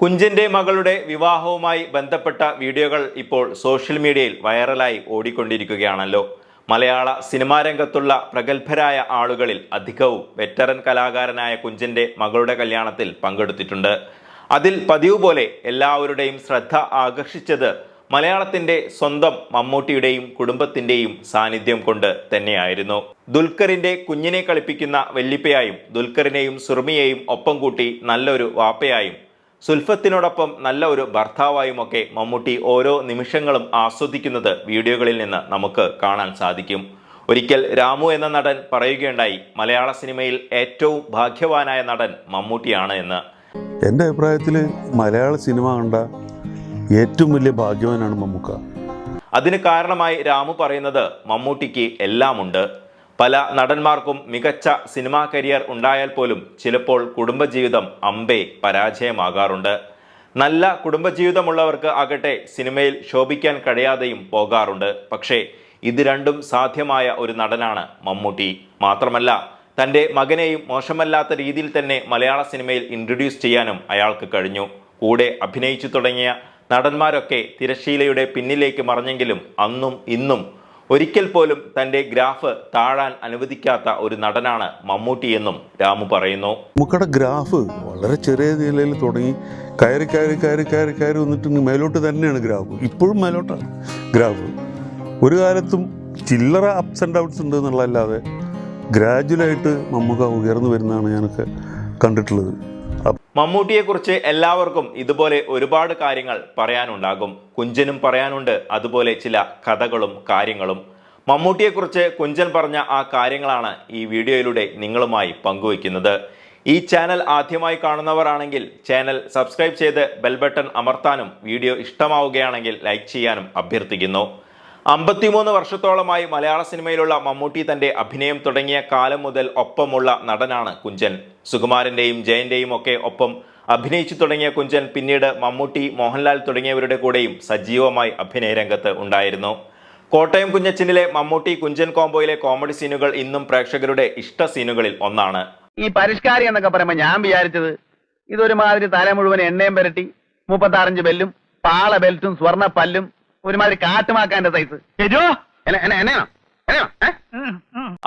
കുഞ്ചന്റെ മകളുടെ വിവാഹവുമായി ബന്ധപ്പെട്ട വീഡിയോകൾ ഇപ്പോൾ സോഷ്യൽ മീഡിയയിൽ വൈറലായി ഓടിക്കൊണ്ടിരിക്കുകയാണല്ലോ. മലയാള സിനിമാ രംഗത്തുള്ള പ്രഗത്ഭരായ ആളുകളിൽ അധികവും വെറ്ററൻ കലാകാരനായ കുഞ്ചിന്റെ മകളുടെ കല്യാണത്തിൽ പങ്കെടുത്തിട്ടുണ്ട്. അതിൽ പതിവ് പോലെ എല്ലാവരുടെയും ശ്രദ്ധ ആകർഷിച്ചത് മലയാളത്തിന്റെ സ്വന്തം മമ്മൂട്ടിയുടെയും കുടുംബത്തിന്റെയും സാന്നിധ്യം കൊണ്ട് തന്നെയായിരുന്നു. ദുൽഖറിന്റെ കുഞ്ഞിനെ കളിപ്പിക്കുന്ന വെല്ലിപ്പയായും ദുൽഖറിനെയും സുർമിയെയും ഒപ്പം കൂട്ടി നല്ലൊരു വാപ്പയായും സുൽഫത്തിനോടൊപ്പം നല്ല ഒരു ഭർത്താവായുമൊക്കെ മമ്മൂട്ടി ഓരോ നിമിഷങ്ങളും ആസ്വദിക്കുന്നത് വീഡിയോകളിൽ നിന്ന് നമുക്ക് കാണാൻ സാധിക്കും. ഒരിക്കൽ രാമു എന്ന നടൻ പറയുകയുണ്ടായി മലയാള സിനിമയിൽ ഏറ്റവും ഭാഗ്യവാനായ നടൻ മമ്മൂട്ടിയാണ് എന്ന്. എന്റെ അഭിപ്രായത്തിൽ മലയാള സിനിമ കണ്ട ഏറ്റവും വലിയ ഭാഗ്യവാനാണ് മമ്മൂക്ക. അതിന് കാരണമായി രാമു പറയുന്നത് മമ്മൂട്ടിക്ക് എല്ലാമുണ്ട്. പല നടന്മാർക്കും മികച്ച സിനിമാ കരിയർ ഉണ്ടായാൽ പോലും ചിലപ്പോൾ കുടുംബജീവിതം അമ്പേ പരാജയമാകാറുണ്ട്. നല്ല കുടുംബജീവിതമുള്ളവർക്ക് ആകട്ടെ സിനിമയിൽ ശോഭിക്കാൻ കഴിയാതെയും പോകാറുണ്ട്. പക്ഷേ ഇത് രണ്ടും സാധ്യമായ ഒരു നടനാണ് മമ്മൂട്ടി. മാത്രമല്ല തന്റെ മകനെയും മോശമല്ലാത്ത രീതിയിൽ തന്നെ മലയാള സിനിമയിൽ ഇൻട്രൊഡ്യൂസ് ചെയ്യാനും അയാൾക്ക് കഴിഞ്ഞു. കൂടെ അഭിനയിച്ചു തുടങ്ങിയ നടന്മാരൊക്കെ തിരശ്ശീലയുടെ പിന്നിലേക്ക് മറിഞ്ഞെങ്കിലും അന്നും ഇന്നും ഒരിക്കൽ പോലും തന്റെ ഗ്രാഫ് താഴാൻ അനുവദിക്കാത്ത ഒരു നടനാണ് മമ്മൂട്ടി എന്നും രാമു പറയുന്നു. മമ്മൂക്കയുടെ ഗ്രാഫ് വളരെ ചെറിയ നിലയിൽ തുടങ്ങി കയറി കയറി കയറി കയറി കയറി വന്നിട്ട് മേലോട്ട് തന്നെയാണ് ഗ്രാഫ്. ഇപ്പോഴും മേലോട്ടാണ് ഗ്രാഫ്. ഒരു കാലത്തും ചില്ലറ അപ്സ് ആൻഡ് ഡൗൺസ് ഉണ്ട് എന്നുള്ളതല്ലാതെ ഗ്രാജുവലായിട്ട് മമ്മൂക്ക ഉയർന്നു വരുന്നതാണ് ഞാനൊക്കെ കണ്ടിട്ടുള്ളത്. മമ്മൂട്ടിയെക്കുറിച്ച് എല്ലാവർക്കും ഇതുപോലെ ഒരുപാട് കാര്യങ്ങൾ പറയാനുണ്ടാകും. കുഞ്ചനും പറയാനുണ്ട് അതുപോലെ ചില കഥകളും കാര്യങ്ങളും. മമ്മൂട്ടിയെക്കുറിച്ച് കുഞ്ചൻ പറഞ്ഞ ആ കാര്യങ്ങളാണ് ഈ വീഡിയോയിലൂടെ നിങ്ങളുമായി പങ്കുവയ്ക്കുന്നത്. ഈ ചാനൽ ആദ്യമായി കാണുന്നവരാണെങ്കിൽ ചാനൽ സബ്സ്ക്രൈബ് ചെയ്ത് ബെൽബട്ടൺ അമർത്താനും വീഡിയോ ഇഷ്ടമാവുകയാണെങ്കിൽ ലൈക്ക് ചെയ്യാനും അഭ്യർത്ഥിക്കുന്നു. അമ്പത്തിമൂന്ന് വർഷത്തോളമായി മലയാള സിനിമയിലുള്ള മമ്മൂട്ടി തന്റെ അഭിനയം തുടങ്ങിയ കാലം മുതൽ ഒപ്പമുള്ള നടനാണ് കുഞ്ചൻ. സുകുമാരന്റെയും ജയന്റെയും ഒക്കെ ഒപ്പം അഭിനയിച്ചു തുടങ്ങിയ കുഞ്ചൻ പിന്നീട് മമ്മൂട്ടി മോഹൻലാൽ തുടങ്ങിയവരുടെ കൂടെയും സജീവമായി അഭിനയ രംഗത്ത് ഉണ്ടായിരുന്നു. കോട്ടയം കുഞ്ഞച്ചനിലെ മമ്മൂട്ടി കുഞ്ചൻ കോംബോയിലെ കോമഡി സീനുകൾ ഇന്നും പ്രേക്ഷകരുടെ ഇഷ്ട സീനുകളിൽ ഒന്നാണ്. ഈ പരിഷ്കാരി എന്നൊക്കെ പറയുമ്പോൾ ഞാൻ വിചാരിച്ചത് ഇതൊരുമാതിരി തല മുഴുവൻ എണ്ണയും പുരട്ടി മുപ്പത്താറഞ്ച് ബെല്ലും പാള ബെൽറ്റും സ്വർണ പല്ലും ഒരുമാതിരി കാട്ടുമാക്കാന്റെ സൈസ്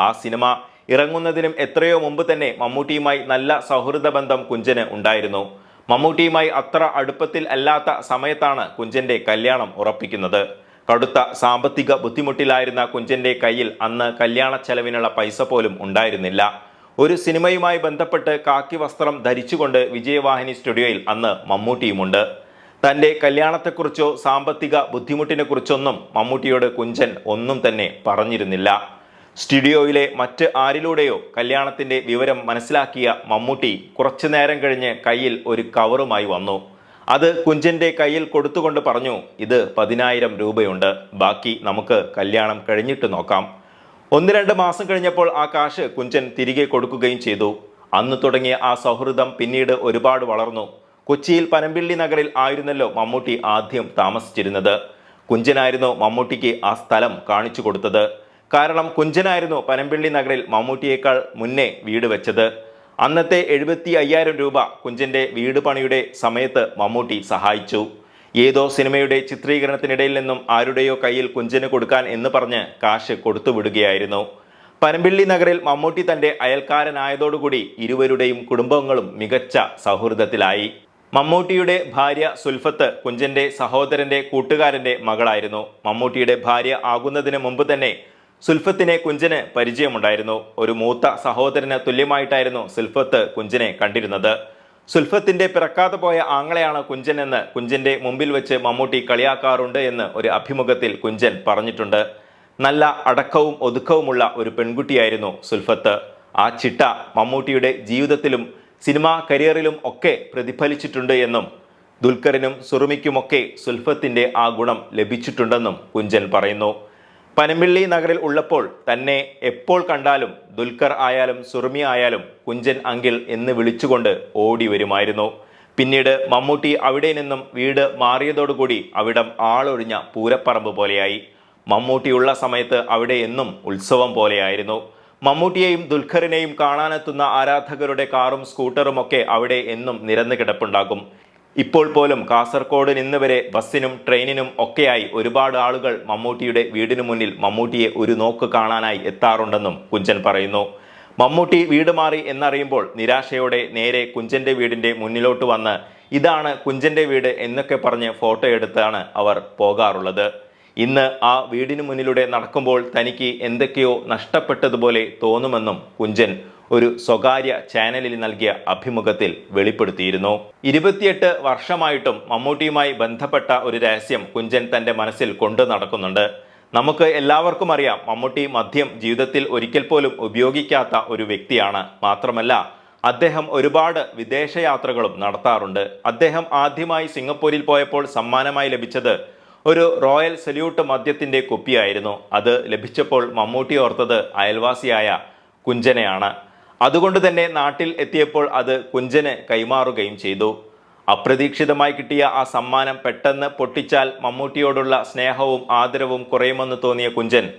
ആ സിനിമ ഇറങ്ങുന്നതിനും എത്രയോ മുമ്പ് തന്നെ മമ്മൂട്ടിയുമായി നല്ല സൗഹൃദ ബന്ധം കുഞ്ചന് ഉണ്ടായിരുന്നു. മമ്മൂട്ടിയുമായി അത്ര അടുപ്പത്തിൽ അല്ലാത്ത സമയത്താണ് കുഞ്ചന്റെ കല്യാണം ഉറപ്പിക്കുന്നത്. കടുത്ത സാമ്പത്തിക ബുദ്ധിമുട്ടിലായിരുന്ന കുഞ്ചന്റെ കയ്യിൽ അന്ന് കല്യാണ ചെലവിനുള്ള പൈസ പോലും ഉണ്ടായിരുന്നില്ല. ഒരു സിനിമയുമായി ബന്ധപ്പെട്ട് കാക്കി വസ്ത്രം ധരിച്ചുകൊണ്ട് വിജയവാഹിനി സ്റ്റുഡിയോയിൽ അന്ന് മമ്മൂട്ടിയുമുണ്ട്. തന്റെ കല്യാണത്തെക്കുറിച്ചോ സാമ്പത്തിക ബുദ്ധിമുട്ടിനെക്കുറിച്ചൊന്നും മമ്മൂട്ടിയോട് കുഞ്ചൻ ഒന്നും തന്നെ പറഞ്ഞിരുന്നില്ല. സ്റ്റുഡിയോയിലെ മറ്റ് ആരിലൂടെയോ കല്യാണത്തിന്റെ വിവരം മനസ്സിലാക്കിയ മമ്മൂട്ടി കുറച്ചു നേരം കഴിഞ്ഞ് കയ്യിൽ ഒരു കവറുമായി വന്നു. അത് കുഞ്ചന്റെ കയ്യിൽ കൊടുത്തുകൊണ്ട് പറഞ്ഞു ഇത് പതിനായിരം രൂപയുണ്ട്. ബാക്കി നമുക്ക് കല്യാണം കഴിഞ്ഞിട്ട് നോക്കാം. ഒന്ന് രണ്ട് മാസം കഴിഞ്ഞപ്പോൾ ആ കാശ് കുഞ്ചൻ തിരികെ കൊടുക്കുകയും ചെയ്തു. അന്ന് തുടങ്ങിയ ആ സൗഹൃദം പിന്നീട് ഒരുപാട് വളർന്നു. കൊച്ചിയിൽ പനമ്പിള്ളി നഗറിൽ ആയിരുന്നല്ലോ മമ്മൂട്ടി ആദ്യം താമസിച്ചിരുന്നത്. കുഞ്ചനായിരുന്നു മമ്മൂട്ടിക്ക് ആ സ്ഥലം കാണിച്ചു കൊടുത്തത്. കാരണം കുഞ്ചനായിരുന്നു പനമ്പിള്ളി നഗറിൽ മമ്മൂട്ടിയേക്കാൾ മുന്നേ വീട് വെച്ചത്. അന്നത്തെ എഴുപത്തി അയ്യായിരം രൂപ കുഞ്ചന്റെ വീട് പണിയുടെ സമയത്ത് മമ്മൂട്ടി സഹായിച്ചു. ഏതോ സിനിമയുടെ ചിത്രീകരണത്തിനിടയിൽ നിന്നും ആരുടെയോ കയ്യിൽ കുഞ്ചന് കൊടുക്കാൻ എന്ന് പറഞ്ഞ് കാശ് കൊടുത്തുവിടുകയായിരുന്നു പനമ്പിള്ളി നഗറിൽ മമ്മൂട്ടി തന്റെ അയൽക്കാരനായതോടുകൂടി ഇരുവരുടെയും കുടുംബങ്ങളും മികച്ച സൗഹൃദത്തിലായി. മമ്മൂട്ടിയുടെ ഭാര്യ സുൽഫത്ത് കുഞ്ചന്റെ സഹോദരന്റെ കൂട്ടുകാരന്റെ മകളായിരുന്നു. മമ്മൂട്ടിയുടെ ഭാര്യ ആകുന്നതിന് മുമ്പ് തന്നെ സുൽഫത്തിനെ കുഞ്ചന് പരിചയമുണ്ടായിരുന്നു. ഒരു മൂത്ത സഹോദരന് തുല്യമായിട്ടായിരുന്നു സുൽഫത്ത് കുഞ്ചനെ കണ്ടിരുന്നത്. സുൽഫത്തിന്റെ പിറക്കാതെ പോയ ആങ്ങളെയാണ് കുഞ്ചൻ എന്ന് കുഞ്ചന്റെ മുമ്പിൽ വെച്ച് മമ്മൂട്ടി കളിയാക്കാറുണ്ട് എന്ന് ഒരു അഭിമുഖത്തിൽ കുഞ്ചൻ പറഞ്ഞിട്ടുണ്ട്. നല്ല അടക്കവും ഒതുക്കവുമുള്ള ഒരു പെൺകുട്ടിയായിരുന്നു സുൽഫത്ത്. ആ ചിട്ട മമ്മൂട്ടിയുടെ ജീവിതത്തിലും സിനിമാ കരിയറിലും ഒക്കെ പ്രതിഫലിച്ചിട്ടുണ്ട് എന്നും ദുൽഖറിനും സുറുമിക്കുമൊക്കെ സുൽഫത്തിന്റെ ആ ഗുണം ലഭിച്ചിട്ടുണ്ടെന്നും കുഞ്ചൻ പറയുന്നു. പനമ്പിള്ളി നഗറിൽ ഉള്ളപ്പോൾ തന്നെ എപ്പോൾ കണ്ടാലും ദുൽഖർ ആയാലും സുറുമി ആയാലും കുഞ്ചൻ അങ്കിൾ എന്ന് വിളിച്ചുകൊണ്ട് ഓടി വരുമായിരുന്നു. പിന്നീട് മമ്മൂട്ടി അവിടെ നിന്നും വീട് മാറിയതോടുകൂടി അവിടം ആളൊഴിഞ്ഞ പൂരപ്പറമ്പ് പോലെയായി. മമ്മൂട്ടിയുള്ള സമയത്ത് അവിടെ എന്നും ഉത്സവം പോലെയായിരുന്നു. മമ്മൂട്ടിയെയും ദുൽഖറിനെയും കാണാനെത്തുന്ന ആരാധകരുടെ കാറും സ്കൂട്ടറും ഒക്കെ അവിടെ എന്നും നിരന്ന് കിടപ്പുണ്ടാകും. ഇപ്പോൾ പോലും കാസർഗോഡ് നിന്ന് വരെ ബസ്സിനും ട്രെയിനിനും ഒക്കെയായി ഒരുപാട് ആളുകൾ മമ്മൂട്ടിയുടെ വീടിനു മുന്നിൽ മമ്മൂട്ടിയെ ഒരു നോക്ക് കാണാനായി എത്താറുണ്ടെന്നും കുഞ്ചൻ പറയുന്നു. മമ്മൂട്ടി വീട് മാറി എന്നറിയുമ്പോൾ നിരാശയോടെ നേരെ കുഞ്ചന്റെ വീടിന്റെ മുന്നിലോട്ട് വന്ന് ഇതാണ് കുഞ്ചന്റെ വീട് എന്നൊക്കെ പറഞ്ഞ് ഫോട്ടോ എടുത്താണ് അവർ പോകാറുള്ളത്. ഇന്ന് ആ വീടിനു മുന്നിലൂടെ നടക്കുമ്പോൾ തനിക്ക് എന്തൊക്കെയോ നഷ്ടപ്പെട്ടതുപോലെ തോന്നുമെന്നും കുഞ്ചൻ ഒരു സ്വകാര്യ ചാനലിൽ നൽകിയ അഭിമുഖത്തിൽ വെളിപ്പെടുത്തിയിരുന്നു. ഇരുപത്തിയെട്ട് വർഷമായിട്ടും മമ്മൂട്ടിയുമായി ബന്ധപ്പെട്ട ഒരു രഹസ്യം കുഞ്ചൻ തന്റെ മനസ്സിൽ കൊണ്ടു നടക്കുന്നുണ്ട്. നമുക്ക് എല്ലാവർക്കും അറിയാം മമ്മൂട്ടി മദ്യം ജീവിതത്തിൽ ഒരിക്കൽ പോലും ഉപയോഗിക്കാത്ത ഒരു വ്യക്തിയാണ്. മാത്രമല്ല അദ്ദേഹം ഒരുപാട് വിദേശയാത്രകളും നടത്താറുണ്ട്. അദ്ദേഹം ആദ്യമായി സിംഗപ്പൂരിൽ പോയപ്പോൾ സമ്മാനമായി ലഭിച്ചത് ഒരു റോയൽ സല്യൂട്ട് മദ്യത്തിന്റെ കുപ്പിയായിരുന്നു. അത് ലഭിച്ചപ്പോൾ മമ്മൂട്ടി ഓർത്തത് അയൽവാസിയായ കുഞ്ചനെയാണ്. അതുകൊണ്ട് തന്നെ നാട്ടിൽ എത്തിയപ്പോൾ അത് കുഞ്ചന് കൈമാറുകയും ചെയ്തു. അപ്രതീക്ഷിതമായി കിട്ടിയ ആ സമ്മാനം പെട്ടെന്ന് പൊട്ടിച്ചാൽ മമ്മൂട്ടിയോടുള്ള സ്നേഹവും ആദരവും കുറയുമെന്ന് തോന്നിയ കുഞ്ചൻ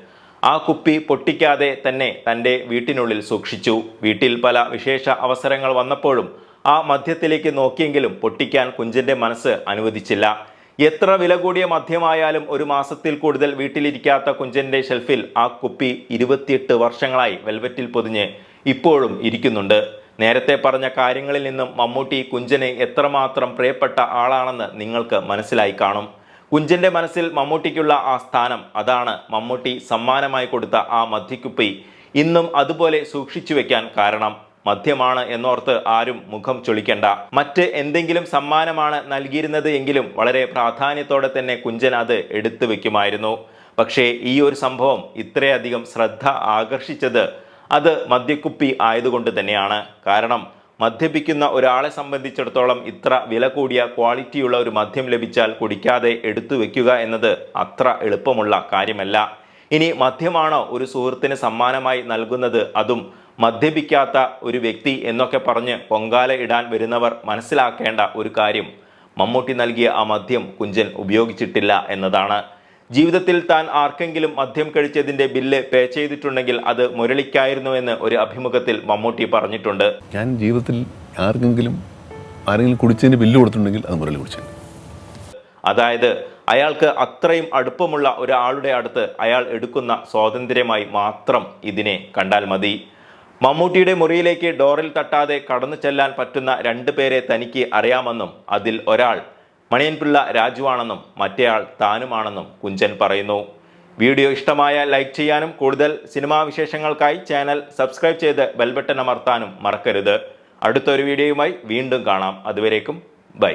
ആ കുപ്പി പൊട്ടിക്കാതെ തന്നെ തന്റെ വീട്ടിനുള്ളിൽ സൂക്ഷിച്ചു. വീട്ടിൽ പല വിശേഷ അവസരങ്ങൾ വന്നപ്പോഴും ആ മദ്യത്തിലേക്ക് നോക്കിയെങ്കിലും പൊട്ടിക്കാൻ കുഞ്ചന്റെ മനസ്സ് അനുവദിച്ചില്ല. എത്ര വില കൂടിയ മദ്യമായാലും ഒരു മാസത്തിൽ കൂടുതൽ വീട്ടിലിരിക്കാത്ത കുഞ്ചന്റെ ഷെൽഫിൽ ആ കുപ്പി ഇരുപത്തിയെട്ട് വർഷങ്ങളായി വെൽവെറ്റിൽ പൊതിഞ്ഞ് ഇപ്പോഴും ഇരിക്കുന്നുണ്ട്. നേരത്തെ പറഞ്ഞ കാര്യങ്ങളിൽ നിന്നും മമ്മൂട്ടി കുഞ്ചനെ എത്രമാത്രം പ്രിയപ്പെട്ട ആളാണെന്ന് നിങ്ങൾക്ക് മനസ്സിലായി കാണും. കുഞ്ചന്റെ മനസ്സിൽ മമ്മൂട്ടിക്കുള്ള ആ സ്ഥാനം അതാണ് മമ്മൂട്ടി സമ്മാനമായി കൊടുത്ത ആ മദ്യക്കുപ്പി. ഇന്നും അതുപോലെ സൂക്ഷിച്ചു വെക്കാൻ കാരണം. മദ്യമാണ് എന്നോർത്ത് ആരും മുഖം ചൊളിക്കണ്ട. മറ്റ് എന്തെങ്കിലും സമ്മാനമാണ് നൽകിയിരുന്നത് എങ്കിലും വളരെ പ്രാധാന്യത്തോടെ തന്നെ കുഞ്ചൻ അത് എടുത്തു വെക്കുമായിരുന്നു. പക്ഷേ ഈ ഒരു സംഭവം ഇത്രയധികം ശ്രദ്ധ ആകർഷിച്ചത് അത് മദ്യക്കുപ്പി ആയതുകൊണ്ട് തന്നെയാണ്. കാരണം മദ്യപിക്കുന്ന ഒരാളെ സംബന്ധിച്ചിടത്തോളം ഇത്ര വില കൂടിയ ക്വാളിറ്റിയുള്ള ഒരു മദ്യം ലഭിച്ചാൽ കുടിക്കാതെ എടുത്തു വെക്കുക എന്നത് അത്ര എളുപ്പമുള്ള കാര്യമല്ല. ഇനി മദ്യമാണോ ഒരു സുഹൃത്തിന് സമ്മാനമായി നൽകുന്നത്? അതും മദ്യപിക്കാത്ത ഒരു വ്യക്തി എന്നൊക്കെ പറഞ്ഞ് പൊങ്കാല ഇടാൻ വരുന്നവർ മനസ്സിലാക്കേണ്ട ഒരു കാര്യം. മമ്മൂട്ടി നൽകിയ ആ മദ്യം കുഞ്ചൻ ഉപയോഗിച്ചിട്ടില്ല എന്നതാണ്. ജീവിതത്തിൽ താൻ ആർക്കെങ്കിലും മദ്യം കഴിച്ചതിന്റെ ബില്ല് പേ ചെയ്തിട്ടുണ്ടെങ്കിൽ അത് മുരളിക്കായിരുന്നു എന്ന് ഒരു അഭിമുഖത്തിൽ മമ്മൂട്ടി പറഞ്ഞിട്ടുണ്ട്. ഞാൻ ജീവിതത്തിൽ ആർക്കെങ്കിലും ആരെങ്കിലും കുടിച്ചതിന് ബില്ല് കൊടുത്തിട്ടുണ്ടെങ്കിൽ അത് മുരളി കുടിച്ചു അതായത് അയാൾക്ക് അത്രയും അടുപ്പമുള്ള ഒരാളുടെ അടുത്ത് അയാൾ എടുക്കുന്ന സ്വാതന്ത്ര്യമായി മാത്രം ഇതിനെ കണ്ടാൽ മതി. മമ്മൂട്ടിയുടെ മുറിയിലേക്ക് ഡോറിൽ തട്ടാതെ കടന്നു ചെല്ലാൻ പറ്റുന്ന രണ്ടു പേരെ തനിക്ക് അറിയാമെന്നും അതിൽ ഒരാൾ മണിയൻപിള്ള രാജുവാണെന്നും മറ്റേയാൾ താനുമാണെന്നും കുഞ്ചൻ പറയുന്നു. വീഡിയോ ഇഷ്ടമായ ലൈക്ക് ചെയ്യാനും കൂടുതൽ സിനിമാ വിശേഷങ്ങൾക്കായി ചാനൽ സബ്സ്ക്രൈബ് ചെയ്ത് ബെൽബട്ടൺ അമർത്താനും മറക്കരുത്. അടുത്തൊരു വീഡിയോയുമായി വീണ്ടും കാണാം. അതുവരേക്കും ബൈ.